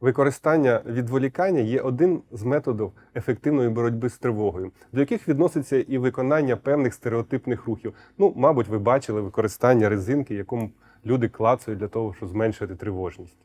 Використання відволікання є один з методів ефективної боротьби з тривогою, до яких відноситься і виконання певних стереотипних рухів. Ну, мабуть, ви бачили використання резинки, якому люди клацають для того, щоб зменшити тривожність.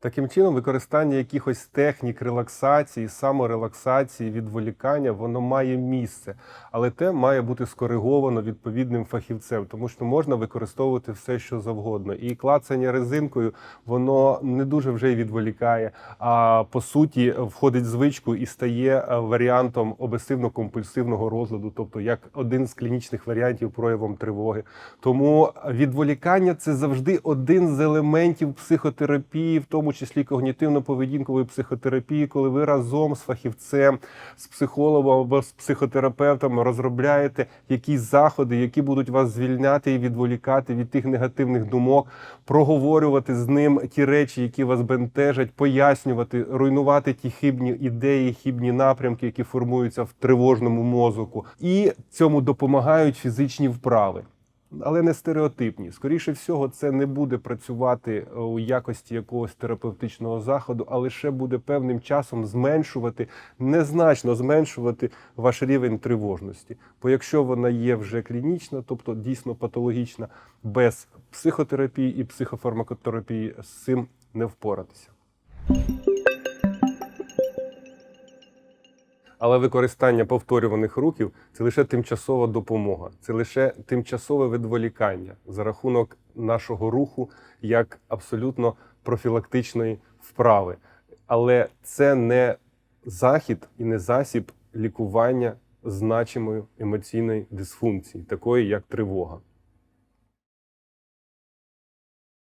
Таким чином, використання якихось технік релаксації, саморелаксації, відволікання, воно має місце, але те має бути скориговано відповідним фахівцем, тому що можна використовувати все, що завгодно. І клацання резинкою воно не дуже вже й відволікає, а по суті входить в звичку і стає е, варіантом обесивно-компульсивного розладу, тобто як один з клінічних варіантів проявом тривоги. Тому відволікання це завжди один з елементів психотерапії, в тому числі когнітивно-поведінкової психотерапії, коли ви разом з фахівцем, з психологом або з психотерапевтом розробляєте якісь заходи, які будуть вас звільняти і відволікати від тих негативних думок, проговорювати з ним ті речі, які вас бентежать, пояснювати, руйнувати ті хибні ідеї, хибні напрямки, які формуються в тривожному мозоку, і цьому допомагають фізичні вправи. Але не стереотипні. Скоріше всього, це не буде працювати е, у якості якогось терапевтичного заходу, а лише буде певним часом зменшувати, незначно зменшувати ваш рівень тривожності. Бо якщо вона є вже клінічна, тобто дійсно патологічна, без психотерапії і психофармакотерапії з цим не впоратися. Але використання повторюваних рухів це лише тимчасова допомога, це лише тимчасове відволікання за рахунок нашого руху як абсолютно профілактичної вправи. Але це не захід і не засіб лікування значимої емоційної дисфункції, такої як тривога.